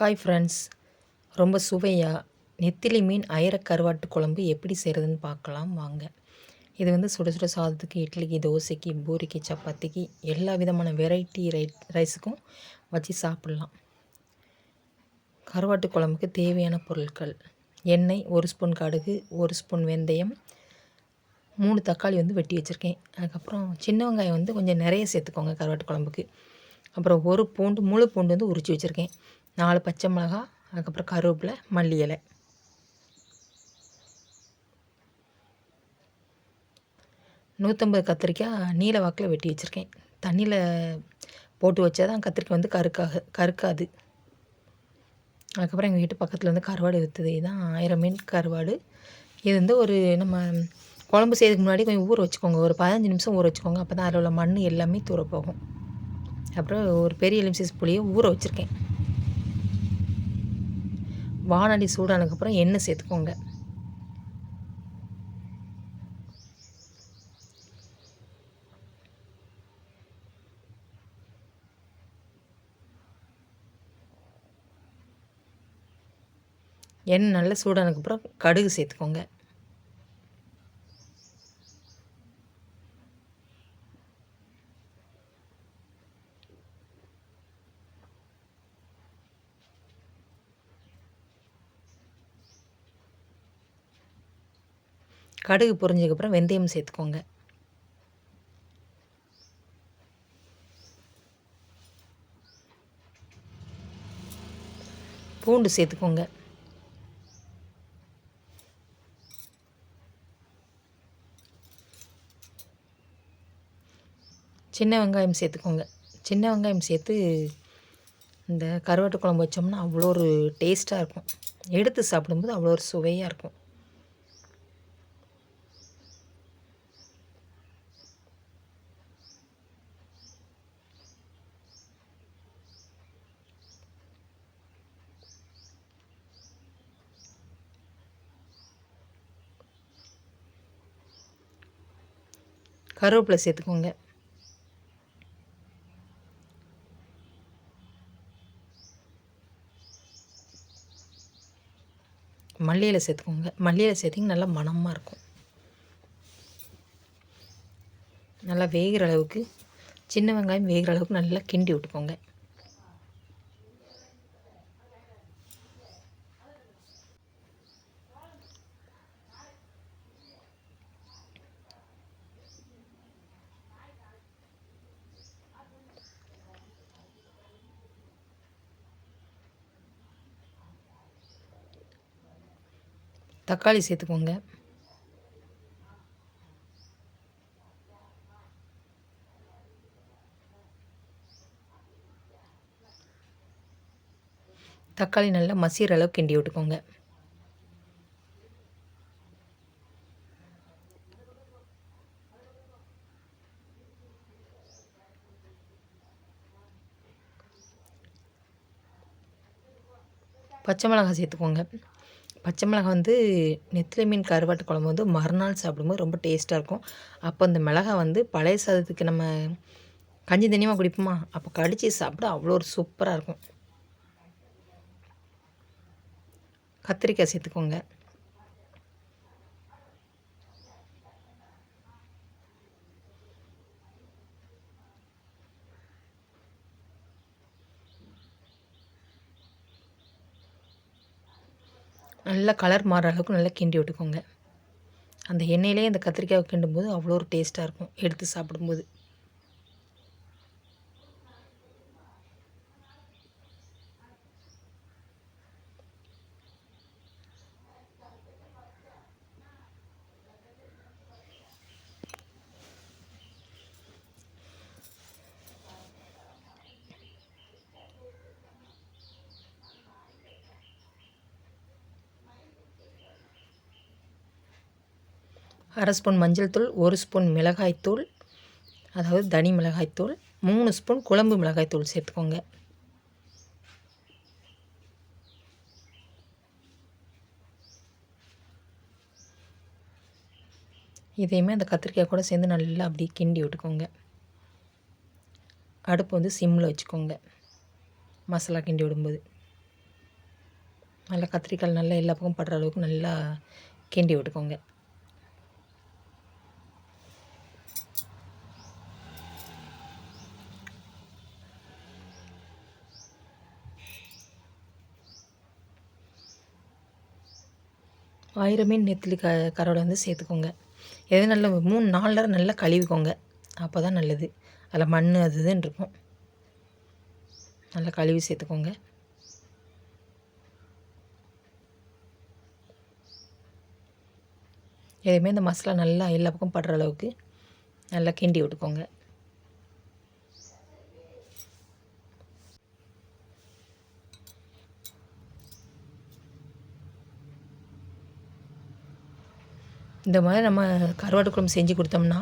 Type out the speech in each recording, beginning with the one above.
Hi friends ரொம்ப சுவையாக நெத்திலி மீன் அயர கருவாட்டு குழம்பு எப்படி செய்கிறதுன்னு பார்க்கலாம் வாங்க. இது வந்து சுட சுட சாதத்துக்கு இட்லிக்கு தோசைக்கு பூரிக்கு சப்பாத்திக்கு எல்லா விதமான வெரைட்டி ரை ரைஸுக்கும் வச்சு சாப்பிட்லாம். கருவாட்டு குழம்புக்கு தேவையான பொருட்கள். எண்ணெய் ஒரு ஸ்பூன் கடுகு ஒரு ஸ்பூன் வெந்தயம் மூணு தக்காளி வந்து வெட்டி வச்சுருக்கேன். அதுக்கப்புறம் சின்ன வெங்காயம் வந்து கொஞ்சம் நிறைய சேர்த்துக்கோங்க கருவாட்டு குழம்புக்கு. அப்புறம் ஒரு பூண்டு முழு பூண்டு வந்து உரித்து வச்சுருக்கேன். நாலு பச்சை மிளகா அதுக்கப்புறம் கருவேப்பிலை மல்லி இலை. நூற்றம்பது கத்திரிக்காய் நீல வாக்கில் வெட்டி வச்சுருக்கேன். தண்ணியில் போட்டு வச்சா தான் கத்திரிக்காய் வந்து கருக்காக கருக்காது. அதுக்கப்புறம் எங்கள் வீட்டு பக்கத்தில் வந்து கருவாடு விற்றுது இதுதான் ஆயிரம் மீன் கருவாடு. இது வந்து ஒரு நம்ம குழம்பு செய்யறதுக்கு முன்னாடி கொஞ்சம் ஊற வச்சுக்கோங்க. ஒரு பதினஞ்சு நிமிஷம் ஊற வச்சுக்கோங்க. அப்போ தான் அதில் உள்ள மண் எல்லாமே தூர போகும் அப்புறம் ஒரு பெரிய எலுமிச்சை புளியை ஊற வச்சுருக்கேன். வானொலி சூடானதுக்கப்புறம் எண்ணெய் சேர்த்துக்கோங்க. எண்ணெய் நல்லா சூடானதுக்கப்புறம் கடுகு சேர்த்துக்கோங்க. கடுகு பொரிஞ்சதுக்கப்புறம் வெந்தயம் சேர்த்துக்கோங்க. பூண்டு சேர்த்துக்கோங்க. சின்ன வெங்காயம் சேர்த்துக்கோங்க. சின்ன வெங்காயம் சேர்த்து இந்த கருவாட்டு குழம்பு வச்சோம்னா அவ்வளோ ஒரு டேஸ்ட்டாக இருக்கும். எடுத்து சாப்பிடும்போது அவ்வளோ ஒரு சுவையாக இருக்கும். கருவேப்பிலை சேர்த்துக்கோங்க. மல்லியில் சேர்த்துக்கோங்க. மல்லியில் சேர்த்திங்க நல்லா மணமாக இருக்கும். நல்லா வேகிற அளவுக்கு சின்ன வெங்காயம் வேகிற அளவுக்கு நல்லா கிண்டி விட்டுக்கோங்க. தக்காளி சேர்த்துக்கோங்க. தக்காளி நல்லா மசிகிற அளவுக்கு கிண்டி விட்டுக்கோங்க. பச்சை மிளகாய் சேர்த்துக்கோங்க. பச்சை மிளகா வந்து நெத்திலி மீன் கருவாட்டு குழம்பு வந்து மறுநாள் சாப்பிடும்போது ரொம்ப டேஸ்ட்டாக இருக்கும். அப்போ அந்த மிளகா வந்து பழைய சாதத்துக்கு நம்ம கஞ்சி தனியமாக குடிப்போமா? அப்போ கடித்து சாப்பிட அவ்வளோ ஒரு சூப்பராக இருக்கும். கத்திரிக்காய் சேர்த்துக்கோங்க. நல்லா கலர் மாற அளவுக்கு நல்லா கிண்டி விட்டுக்கோங்க. அந்த எண்ணெயிலே அந்த கத்திரிக்காய் கிண்டும்போது அவ்வளோ ஒரு டேஸ்ட்டாக இருக்கும். எடுத்து சாப்பிடும்போது. அரை ஸ்பூன் மஞ்சள் தூள் ஒரு ஸ்பூன் மிளகாய்த்தூள் அதாவது தனி மிளகாய்த்தூள் மூணு ஸ்பூன் குழம்பு மிளகாய்த்தூள் சேர்த்துக்கோங்க. இதையுமே அந்த கத்திரிக்காய் கூட சேர்ந்து நல்லா அப்படியே கிண்டி விட்டுக்கோங்க. அடுப்பு வந்து சிம்மில் வச்சுக்கோங்க. மசாலா கிண்டி விடும்போது. நல்லா கத்திரிக்காய் நல்லா எல்லா பக்கம் படுற அளவுக்கு நல்லா கிண்டி விட்டுக்கோங்க. ஆயிரமே மீன் நெத்திலி க கரோடை வந்து சேர்த்துக்கோங்க. எது நல்ல மூணு நாலு நேரம் நல்லா கழுவிக்கோங்க. அப்போ தான் நல்லது. அதில் மண் அது இதுன்னு இருக்கும். நல்லா கழுவி சேர்த்துக்கோங்க. எதுவுமே இந்த மசாலா நல்லா எல்லா பக்கம் படுற அளவுக்கு நல்லா கிண்டி விட்டுக்கோங்க. இந்த மாதிரி நம்ம கருவாட்டு குழம்பு செஞ்சு கொடுத்தோம்னா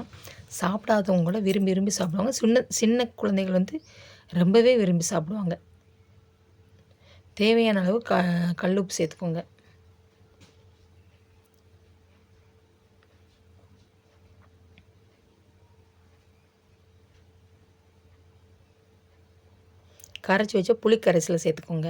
சாப்பிடாதவங்க கூட விரும்பி விரும்பி சாப்பிடுவாங்க. சின்ன சின்ன குழந்தைகள் வந்து ரொம்பவே விரும்பி சாப்பிடுவாங்க. தேவையான அளவு க கல் உப்பு சேர்த்துக்கோங்க. கரைச்சி வச்ச புளி கரைசலை சேர்த்துக்கோங்க.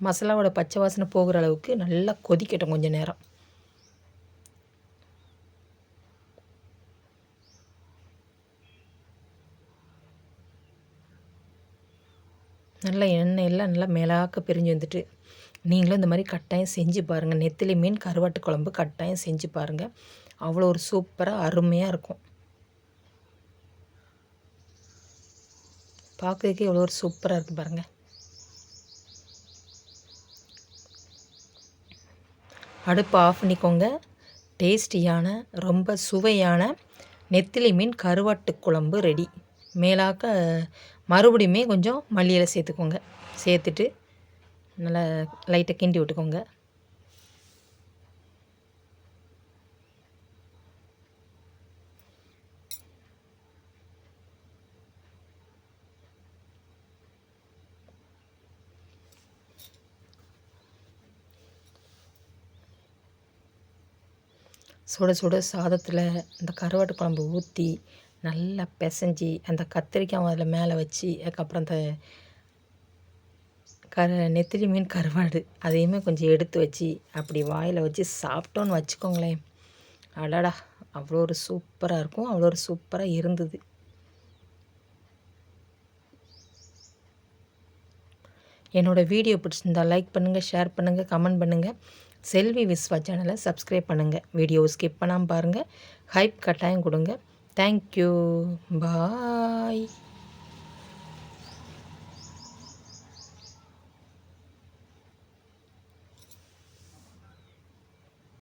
மசாலாவோட பச்சை வாசனை போகிற அளவுக்கு நல்லா கொதிக்கட்டும் கொஞ்சம் நேரம். நல்லா எண்ணெய் எல்லாம் நல்லா மேலாக்க பிரிஞ்சு வந்துட்டு நீங்களும் இந்த மாதிரி கட்டாயம் செஞ்சு பாருங்கள் நெத்திலி மீன் கருவாட்டு குழம்பு கட்டாயம் செஞ்சு பாருங்கள் அவ்வளோ ஒரு சூப்பராக அருமையாக இருக்கும். பார்க்குறதுக்கே எவ்வளோ ஒரு சூப்பராக இருக்குது பாருங்கள் அடுப்பை ஆஃப் பண்ணிக்கோங்க. டேஸ்டியான ரொம்ப சுவையான நெத்திலி மீன் கருவாட்டு குழம்பு ரெடி மேலாக்க மறுபடியுமே கொஞ்சம் மல்லியில் சேர்த்துக்கோங்க. சேர்த்துட்டு நல்லா லைட்டாக கிண்டி விட்டுக்கோங்க. சுட சுட சாதத்தில் அந்த கருவாட்டு குழம்பு ஊற்றி நல்லா பிசைஞ்சி அந்த கத்திரிக்காய் அதில் மேலே வச்சு அதுக்கப்புறம் அந்த கரு நெத்திலி மீன் கருவாடு அதையுமே கொஞ்சம் எடுத்து வச்சு அப்படி வாயில் வச்சு சாப்பிட்டோன்னு வச்சுக்கோங்களேன். அடடா அவ்வளோ ஒரு சூப்பராக இருக்கும் அவ்வளோ ஒரு சூப்பராக இருந்தது. என்னோடய வீடியோ பிடிச்சிருந்தால் லைக் பண்ணுங்கள் ஷேர் பண்ணுங்கள் கமெண்ட் பண்ணுங்கள் செல்வி விஸ்வா சேனலை சப்ஸ்கிரைப் பண்ணுங்கள் வீடியோ ஸ்கிப் பண்ணாமல் பாருங்கள் ஹைப் கட்டாயம் கொடுங்க. Thank you bye